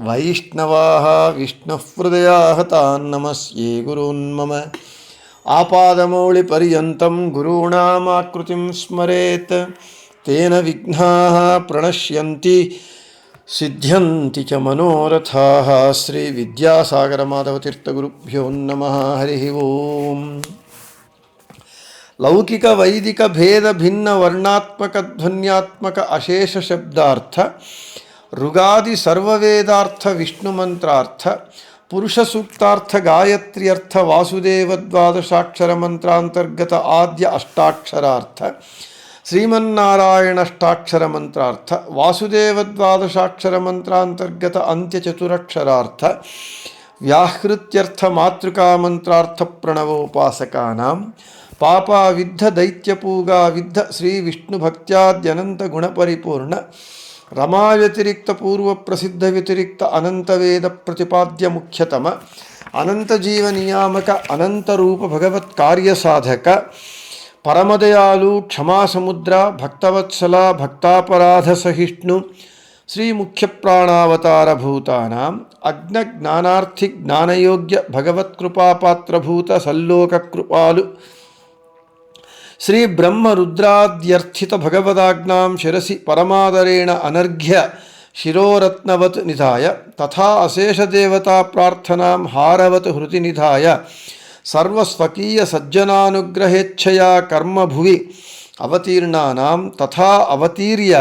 वैष्णवा विष्णुहृदयाः तान् नमस्ये गुरून्मम। आपादमौलिपर्यन्तं गुरूणामाकृतिं स्मरेत। तेन विघ्नाः प्रणश्यन्ति, सिद्ध्यन्ति च मनोरथाः। श्रीविद्यासागरमाधवतीर्थगुरुभ्यो नमः। हरिः ओम्। ಲೌಕಿಕ ವೈದಿಕ ಭೇದ ಭಿನ್ನ ವರ್ಣಾತ್ಮಕ ಧ್ವನ್ಯಾತ್ಮಕ ಅಶೇಷ ಶಬ್ದಾರ್ಥ రుగాది సర్వవేదార్థ విష్ణుమంత్రార్థ పురుష సూక్తార్థ గాయత్ర్యర్థ వాసుదేవ ద్వాదశాక్షర మంత్రాంతర్గత ఆద్య అష్టాక్షరార్థ శ్రీమన్నారాయణష్టాక్షర మంత్రార్థ వాసుదేవ ద్వాదశాక్షర మంత్రాంతర్గత అంత్యచతురక్షరార్థ వ్యాహృత్యర్థ మాతృకా మంత్రార్థ ప్రణవోపాసకానాం పాపా విద్ధ దైత్యపూగా విద్ధ శ్రీ విష్ణు భక్త్యాద్యనంత గుణపరిపూర్ణ రమా వ్యతిరిక్త పూర్వ ప్రసిద్ధ వ్యతిరిక్త అనంత వేద ప్రతిపాద్య ముఖ్యతమ అనంత జీవ నియామక అనంత రూప భగవత్ కార్యసాధక పరమదయాలు క్షమాసముద్ర భక్తవత్సల భక్తాపరాధ సహిష్ణు శ్రీ ముఖ్య ప్రాణావతార భూతానాం అగ్న జ్ఞానార్థి జ్ఞానయోగ్య భగవత్కృపాపాత్రభూత श्री ब्रह्म रुद्राद्यर्थित भगवदाज्ञा शिसी परमादरेण अनर्घ्य शिरोरत्नवत् निधाय, तथा अशेषदेवता प्रार्थना हारवत् हृति निधाय। सर्वस्वकीय सज्जनानुग्रहेच्छया कर्म भुवि अवतीर्ण तथा अवतीर्य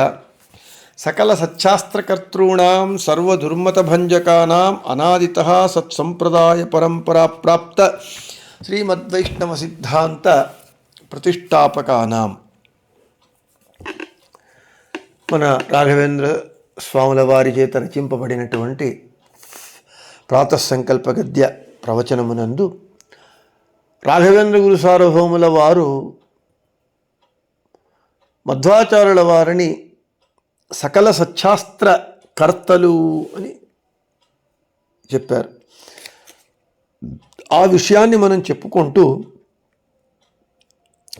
सकल सच्चास्त्रकर्तॄणां अना अनादितः सत्सम्प्रदायपरम्परा प्राप्त। श्रीमद्वैष्णवसिद्धान्त ప్రతిష్టాపకానాం. మన రాఘవేంద్ర స్వాముల వారి చేత రచింపబడినటువంటి ప్రాతసంకల్ప గద్య ప్రవచనమునందు రాఘవేంద్ర గురు సార్వభౌముల వారు మధ్వాచారుల వారిని సకల సత్యాస్త్ర కర్తలు అని చెప్పారు. ఆ విషయాన్ని మనం చెప్పుకుంటూ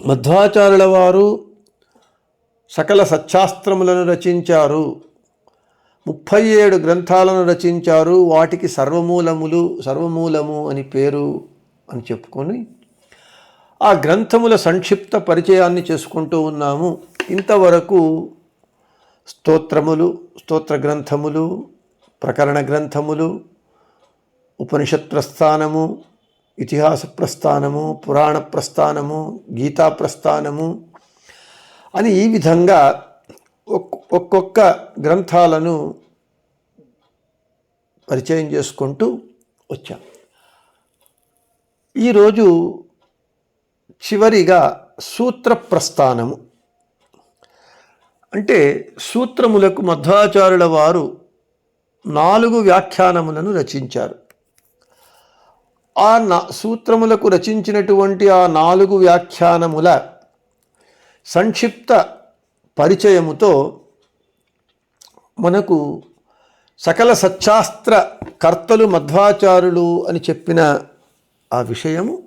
మధ్వాచార్యుల వారు సకల సత్శాస్త్రములను రచించారు. ముప్పై ఏడు గ్రంథాలను రచించారు. వాటికి సర్వమూలములు సర్వమూలము అని పేరు అని చెప్పుకొని ఆ గ్రంథముల సంక్షిప్త పరిచయాన్ని చేసుకుంటూ ఉన్నాము. ఇంతవరకు స్తోత్రములు స్తోత్ర గ్రంథములు ప్రకరణ గ్రంథములు ఉపనిషత్ ప్రస్థానము ఇతిహాస ప్రస్థానము పురాణ ప్రస్థానము గీతా ప్రస్థానము అని ఈ విధంగా ఒక్కొక్క గ్రంథాలను పరిచయం చేసుకుంటూ వచ్చాం. ఈరోజు చివరిగా సూత్ర ప్రస్థానము. అంటే సూత్రములకు మధ్వాచారుల వారు నాలుగు వ్యాఖ్యానములను రచించారు. ఆ నా సూత్రములకు రచించినటువంటి ఆ నాలుగు వ్యాఖ్యానముల సంక్షిప్త పరిచయముతో మనకు సకల సచ్చాస్త్ర కర్తలు మధ్వాచారులు అని చెప్పిన ఆ విషయము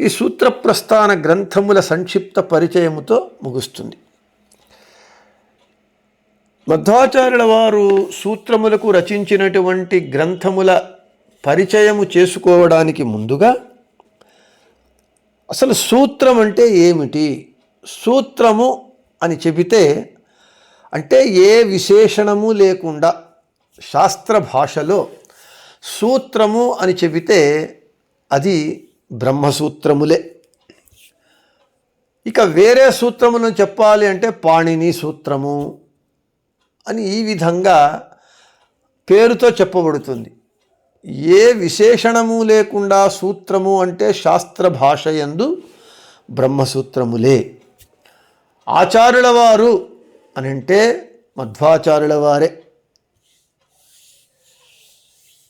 ఈ సూత్రప్రస్థాన గ్రంథముల సంక్షిప్త పరిచయముతో ముగుస్తుంది. మధ్వాచార్యుల వారు సూత్రములకు రచించినటువంటి గ్రంథముల పరిచయము చేసుకోవడానికి ముందుగా అసలు సూత్రం అంటే ఏమిటి? సూత్రము అని చెబితే అంటే ఏ విశేషణము లేకుండా శాస్త్ర భాషలో సూత్రము అని చెబితే అది బ్రహ్మసూత్రములే. ఇక వేరే సూత్రమును చెప్పాలి అంటే పాణిని సూత్రము అని ఈ విధంగా పేరుతో చెప్పబడుతుంది. ఏ విశేషణము లేకుండా సూత్రము అంటే శాస్త్ర భాష యందు బ్రహ్మసూత్రములే. ఆచార్యుల వారు అని అంటే మధ్వాచార్యుల వారే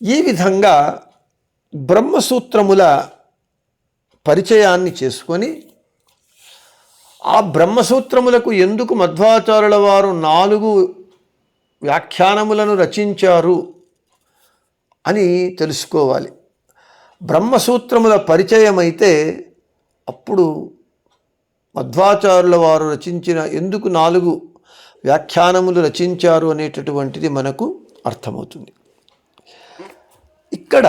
ఈ విధంగా బ్రహ్మసూత్రముల పరిచయాన్ని చేసుకొని ఆ బ్రహ్మసూత్రములకు ఎందుకు మధ్వాచార్యుల వారు నాలుగు వ్యాఖ్యానములను రచించారు అని తెలుసుకోవాలి. బ్రహ్మసూత్రముల పరిచయం అయితే అప్పుడు మధ్వాచారుల వారు రచించిన ఎందుకు నాలుగు వ్యాఖ్యానములు రచించారు అనేటటువంటిది మనకు అర్థమవుతుంది. ఇక్కడ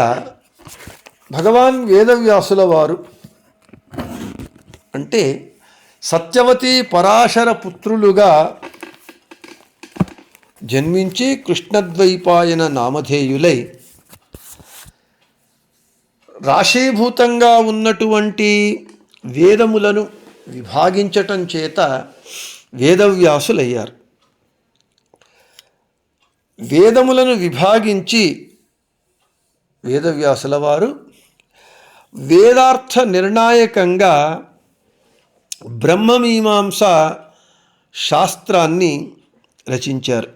భగవాన్ వేదవ్యాసుల వారు అంటే సత్యవతి పరాశర పుత్రులుగా జన్మించి కృష్ణద్వైపాయన నామధేయులై రాశీభూతంగా ఉన్నటువంటి వేదములను విభాగించటం చేత వేదవ్యాసులయ్యారు. వేదములను విభాగించి వేదవ్యాసుల వారు వేదార్థ నిర్ణాయకంగా బ్రహ్మమీమాంస శాస్త్రాన్ని రచించారు.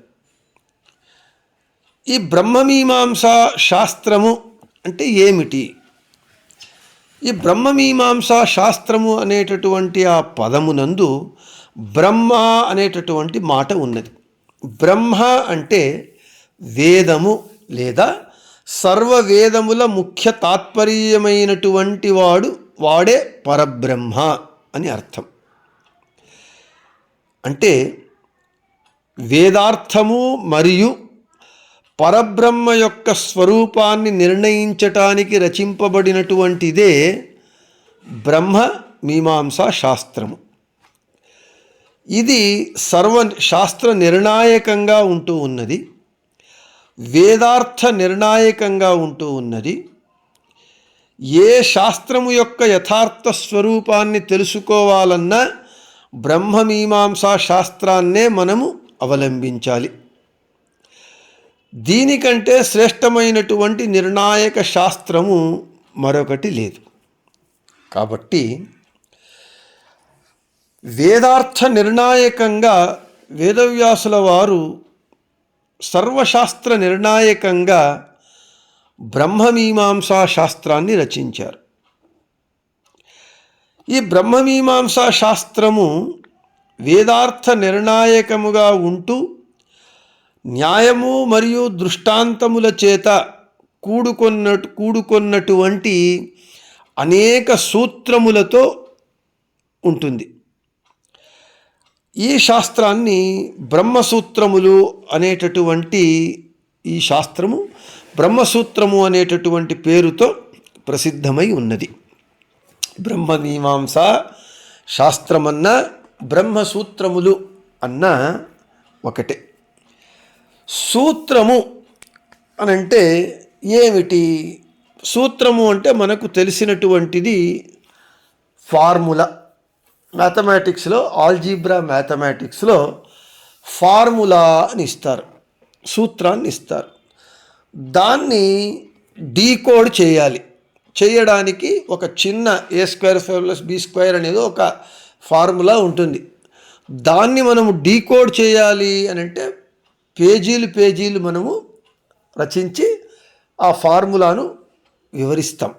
ఈ బ్రహ్మమీమాంస శాస్త్రము అంటే ఏమిటి? ఈ బ్రహ్మమీమాంసా శాస్త్రము అనేటటువంటి ఆ పదమునందు బ్రహ్మ అనేటటువంటి మాట ఉన్నది. బ్రహ్మ అంటే వేదము లేదా సర్వ వేదముల ముఖ్య తాత్పర్యమైనటువంటి వాడు వాడే పరబ్రహ్మ అని అర్థం. అంటే వేదార్థము మరియు పరబ్రహ్మ యొక్క స్వరూపాన్ని నిర్ణయించటానికి రచింపబడినటువంటిదే బ్రహ్మ మీమాంసా శాస్త్రము. ఇది సర్వ శాస్త్ర నిర్ణాయకంగా ఉంటూ ఉన్నది. వేదార్థ నిర్ణాయకంగా ఉంటూ ఉన్నది. ఏ శాస్త్రము యొక్క యథార్థ స్వరూపాన్ని తెలుసుకోవాలన్నా బ్రహ్మమీమాంసా శాస్త్రాన్నే మనము అవలంబించాలి. దీనికంటే శ్రేష్టమైనటువంటి నిర్ణాయక శాస్త్రము మరొకటి లేదు. కాబట్టి వేదార్థ నిర్ణాయకంగా వేదవ్యాసుల వారు సర్వశాస్త్ర నిర్ణాయకంగా బ్రహ్మమీమాంసా శాస్త్రాన్ని రచించారు. ఈ బ్రహ్మమీమాంసా శాస్త్రము వేదార్థ నిర్ణాయకముగా ఉంటూ న్యాయము మరియు దృష్టాంతముల చేత కూడుకొన్నట్టు కూడుకొన్నటువంటి అనేక సూత్రములతో ఉంటుంది. ఈ శాస్త్రాన్ని బ్రహ్మసూత్రములు అనేటటువంటి ఈ శాస్త్రము బ్రహ్మసూత్రము అనేటటువంటి పేరుతో ప్రసిద్ధమై ఉన్నది. బ్రహ్మమీమాంస శాస్త్రమన్న బ్రహ్మసూత్రములు అన్న ఒకటే. సూత్రము అని అంటే ఏమిటి? సూత్రము అంటే మనకు తెలిసినటువంటిది ఫార్ములా. మ్యాథమెటిక్స్లో ఆల్జీబ్రా మ్యాథమెటిక్స్లో ఫార్ములా అని ఇస్తారు సూత్రాన్ని ఇస్తారు. దాన్ని డీకోడ్ చేయాలి. చేయడానికి ఒక చిన్న A square plus B square అనేది ఒక ఫార్ములా ఉంటుంది. దాన్ని మనము డీకోడ్ చేయాలి అని అంటే పేజీలు పేజీలు మనము రచించి ఆ ఫార్ములాను వివరిస్తాం.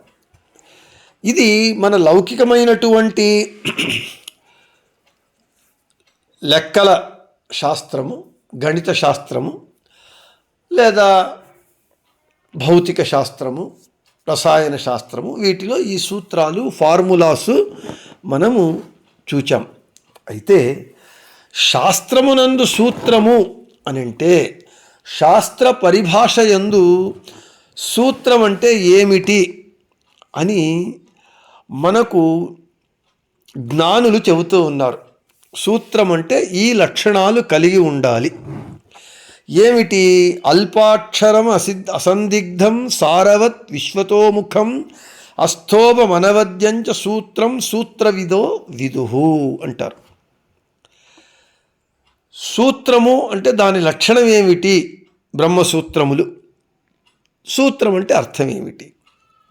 ఇది మన లౌకికమైనటువంటి లెక్కల శాస్త్రము గణిత శాస్త్రము లేదా భౌతిక శాస్త్రము రసాయన శాస్త్రము వీటిలో ఈ సూత్రాలు ఫార్ములాసు మనము చూచాం. అయితే శాస్త్రమునందు సూత్రము అని అంటే శాస్త్ర పరిభాష యందు సూత్రం అంటే ఏమిటి అని మనకు జ్ఞానులు చెబుతూ ఉన్నారు. సూత్రం అంటే ఈ లక్షణాలు కలిగి ఉండాలి. ఏమిటి? అల్పాక్షరం అసి అసందిగ్ధం సారవత్ విశ్వతోముఖం అస్థోభమనవద్యంచ సూత్రం సూత్రవిదో విదుహు అంటారు. సూత్రము అంటే దాని లక్షణం ఏమిటి? బ్రహ్మసూత్రములు. సూత్రం అంటే అర్థం ఏమిటి?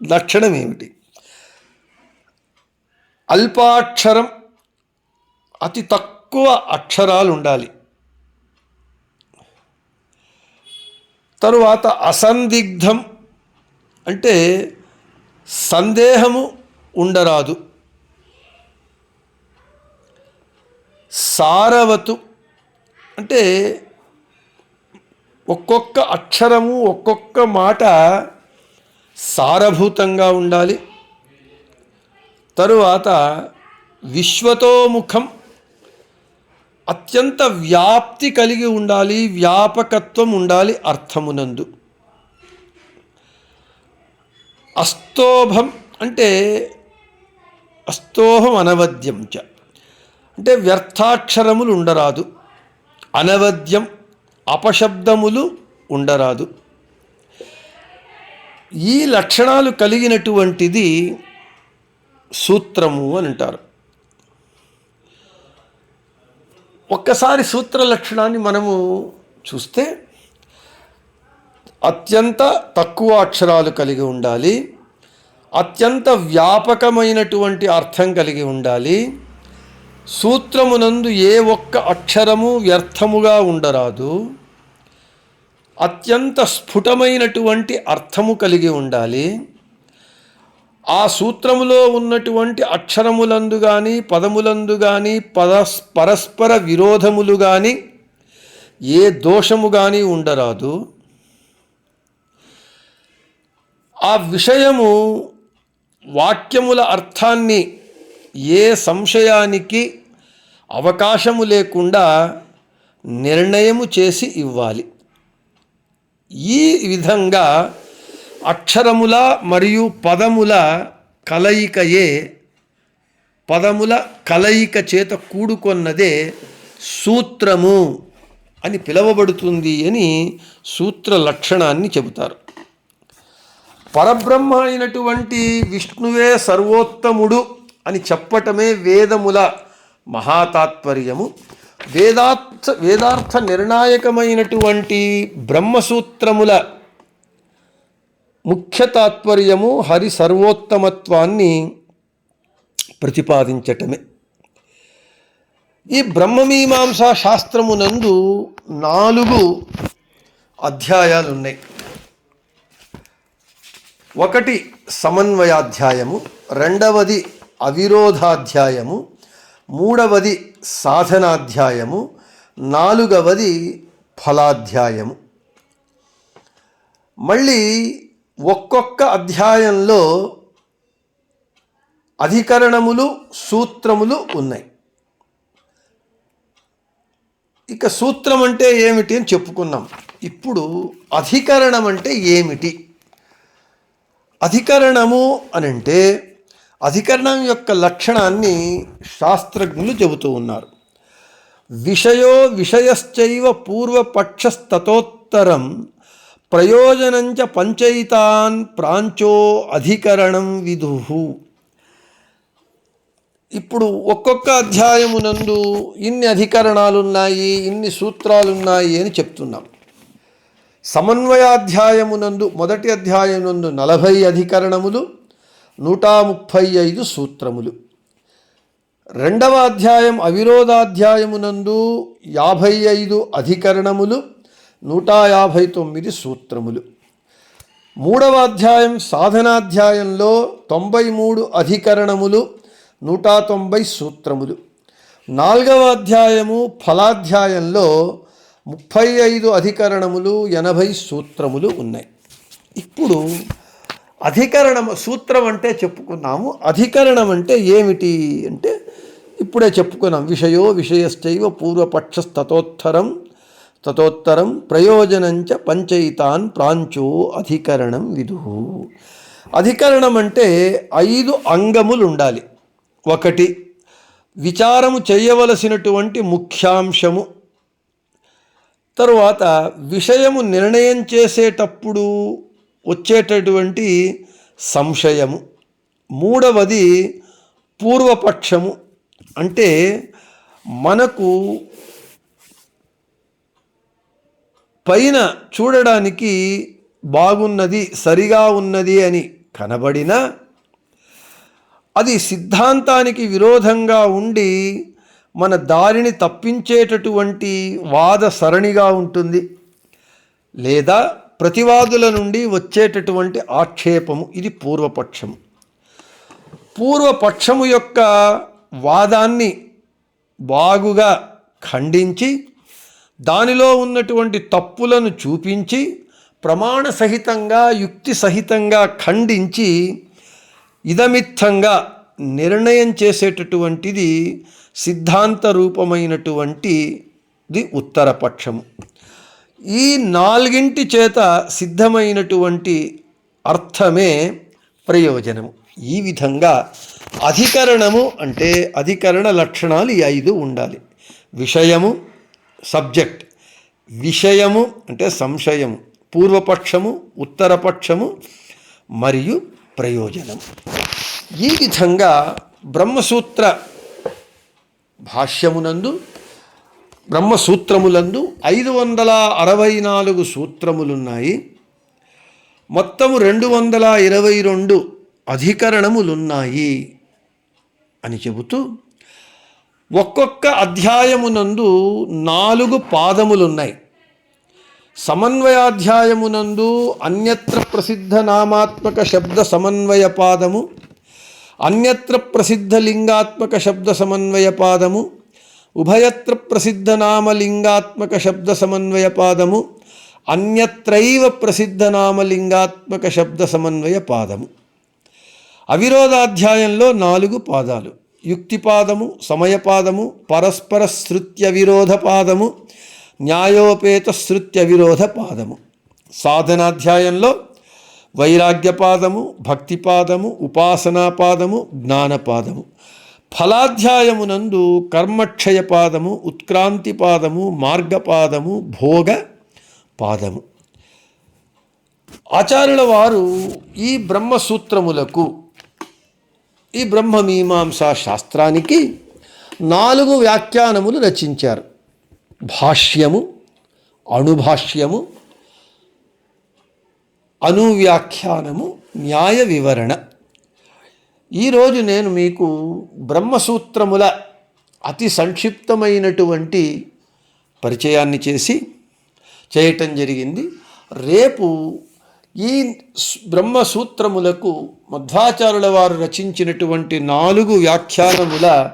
లక్షణం ఏమిటి? అల్పాక్షరం అతి తక్కువ అక్షరాలు ఉండాలి తరువాత అసందిగ్ధం అంటే సందేహము ఉండరాదు. సారవతు అంటే ఒక్కొక్క అక్షరము ఒక్కొక్క మాట సారభూతంగా ఉండాలి. తరువాత విశ్వతోముఖం అత్యంత వ్యాప్తి కలిగి ఉండాలి వ్యాపకత్వం ఉండాలి అర్థమునందు. అస్తోభం అంటే అస్తోహం అనవద్యం చ అంటే వ్యర్థాక్షరములు ఉండరాదు. అనవద్యం అపశబ్దములు ఉండరాదు. ఈ లక్షణాలు కలిగినటువంటిది సూత్రము అని అంటారు. ఒక్కసారి సూత్ర లక్షణాన్ని మనము చూస్తే అత్యంత తక్కువ అక్షరాలు కలిగి ఉండాలి అత్యంత వ్యాపకమైనటువంటి అర్థం కలిగి ఉండాలి సూత్రమునందు ఏ ఒక్క అక్షరము వ్యర్థముగా ఉండరాదు అత్యంత స్ఫుటమైనటువంటి అర్థము కలిగి ఉండాలి. ఆ సూత్రములో ఉన్నటువంటి అక్షరములందు కానీ పదములందు కానీ పరస్ పరస్పర విరోధములు కానీ ఏ దోషము కానీ ఉండరాదు. ఆ విషయము వాక్యముల అర్థాన్ని ఏ సంశయానికి అవకాశము లేకుండా నిర్ణయము చేసి ఇవ్వాలి. ఈ విధంగా అక్షరముల మరియు పదముల కలయికయే పదముల కలయిక చేత కూడుకొన్నదే సూత్రము అని పిలువబడుతుంది అని సూత్ర లక్షణాన్ని చెబుతారు. పరబ్రహ్మ అయినటువంటి విష్ణువే సర్వోత్తముడు అని చెప్పటమే వేదముల మహాతాత్పర్యము. వేదార్థ వేదార్థ నిర్ణాయకమైనటువంటి బ్రహ్మసూత్రముల ముఖ్య తాత్పర్యము హరి సర్వోత్తమత్వాన్ని ప్రతిపాదించటమే. ఈ బ్రహ్మమీమాంసా శాస్త్రమునందు నాలుగు అధ్యాయాలు ఉన్నాయి ఒకటి సమన్వయాధ్యాయము రెండవది అవిరోధాధ్యాయము మూడవది సాధనాధ్యాయము నాలుగవది ఫలాధ్యాయము. మళ్ళీ ఒక్కొక్క అధ్యాయంలో అధికరణములు సూత్రములు ఉన్నాయి. ఇక సూత్రం అంటే ఏమిటి అని చెప్పుకున్నాం. ఇప్పుడు అధికరణం అంటే ఏమిటి? అధికరణము అని అంటే అధికరణం యొక్క లక్షణాన్ని శాస్త్రజ్ఞులు చెబుతూ ఉన్నారు. విషయో విషయశ్చైవ పూర్వపక్షస్తతోత్తరం ప్రయోజనంచ పంచయితాన్ ప్రాంచో అధికరణం విదుహు ఇప్పుడు ఒక్కొక్క అధ్యాయమునందు ఇన్ని అధికరణాలున్నాయి ఇన్ని సూత్రాలున్నాయి అని చెప్తున్నాం. సమన్వయాధ్యాయమునందు మొదటి అధ్యాయమునందు నలభై అధికరణములు నూట ముప్పై ఐదు సూత్రములు. రెండవ అధ్యాయం అవిరోధాధ్యాయమునందు యాభై ఐదు అధికరణములు నూట యాభై తొమ్మిది సూత్రములు. మూడవ అధ్యాయం సాధనాధ్యాయంలో తొంభై మూడు అధికరణములు నూట తొంభై సూత్రములు. నాలుగవ అధ్యాయము ఫలాధ్యాయంలో ముప్పై ఐదు అధికరణములు ఎనభై సూత్రములు ఉన్నాయి. ఇప్పుడు అధికరణం సూత్రం అంటే చెప్పుకున్నాము. అధికరణం అంటే ఏమిటి అంటే ఇప్పుడే చెప్పుకున్నాం. విషయో విషయశ్చైవ పూర్వపక్షస్తతోత్తరం తతోత్తరం ప్రయోజనంచ పంచయితాన్ ప్రాంచో అధికరణం విధు అధికరణం అంటే ఐదు అంగములు ఉండాలి ఒకటి విచారము చేయవలసినటువంటి ముఖ్యాంశము. తరువాత విషయము నిర్ణయం చేసేటప్పుడు వచ్చేటటువంటి సంశయము. మూడవది పూర్వపక్షము. అంటే మనకు పైన చూడడానికి బాగున్నది సరిగా ఉన్నది అని కనబడినా అది సిద్ధాంతానికి విరోధంగా ఉండి మన దారిని తప్పించేటటువంటి వాద సరణిగా ఉంటుంది. లేదా ప్రతివాదుల నుండి వచ్చేటటువంటి ఆక్షేపము ఇది పూర్వపక్షము. పూర్వపక్షము యొక్క వాదాన్ని బాగుగా ఖండించి దానిలో ఉన్నటువంటి తప్పులను చూపించి ప్రమాణ సహితంగా యుక్తి సహితంగా ఖండించి ఇదమిత్తంగా నిర్ణయం చేసేటటువంటిది సిద్ధాంత రూపమైనటువంటిది ఉత్తరపక్షము. ఈ నాలుగింటి చేత సిద్ధమైనటువంటి అర్థమే ప్రయోజనము. ఈ విధంగా అధికరణము అంటే అధికరణ లక్షణాలు ఈ ఐదు ఉండాలి. విషయము సబ్జెక్ట్. విషయము అంటే సంశయము పూర్వపక్షము ఉత్తరపక్షము మరియు ప్రయోజనం ఈ విధంగా బ్రహ్మసూత్ర భాష్యమునందు బ్రహ్మసూత్రములందు ఐదు వందల అరవై నాలుగు సూత్రములున్నాయి. మొత్తము రెండు వందల ఇరవై రెండు అధికరణములున్నాయి అని చెబుతూ ఒక్కొక్క అధ్యాయమునందు నాలుగు పాదములున్నాయి. సమన్వయాధ్యాయమునందు అన్యత్ర ప్రసిద్ధ నామాత్మక శబ్ద సమన్వయ పాదము అన్యత్ర ప్రసిద్ధ లింగాత్మక శబ్ద సమన్వయ పాదము ఉభయత్ర ప్రసిద్ధనామలింగాత్మక శబ్ద సమన్వయ పాదము అన్యత్రైవ ప్రసిద్ధనామలింగాత్మక శబ్ద సమన్వయ పాదము అవిరోధాధ్యాయంలో నాలుగు పాదాలు యుక్తిపాదము సమయపాదము పరస్పర శృత్య విరోధ పాదము న్యాయోపేత శృత్య విరోధ పాదము సాధనాధ్యాయంలో వైరాగ్యపాదము భక్తిపాదము ఉపాసనాపాదము జ్ఞానపాదము. ఫలాధ్యాయమునందు కర్మక్షయ పాదము ఉత్క్రాంతి పాదము మార్గపాదము భోగ పాదము ఆచార్యుల వారు ఈ బ్రహ్మసూత్రములకు ఈ బ్రహ్మమీమాంసా శాస్త్రానికి నాలుగు వ్యాఖ్యానములు రచించారు. భాష్యము అణుభాష్యము అనువ్యాఖ్యానము న్యాయ వివరణ ఈరోజు నేను మీకు బ్రహ్మసూత్రముల అతి సంక్షిప్తమైనటువంటి పరిచయాన్ని చేసి చేయటం జరిగింది. రేపు ఈ బ్రహ్మసూత్రములకు మధ్వాచారుల వారు రచించినటువంటి నాలుగు వ్యాఖ్యానముల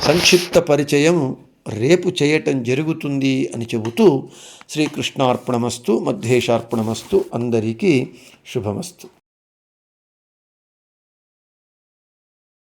సంక్షిప్త పరిచయం రేపు చేయటం జరుగుతుంది అని చెబుతూ శ్రీకృష్ణార్పణమస్తు మధ్యేశార్పణమస్తు అందరికీ శుభమస్తు.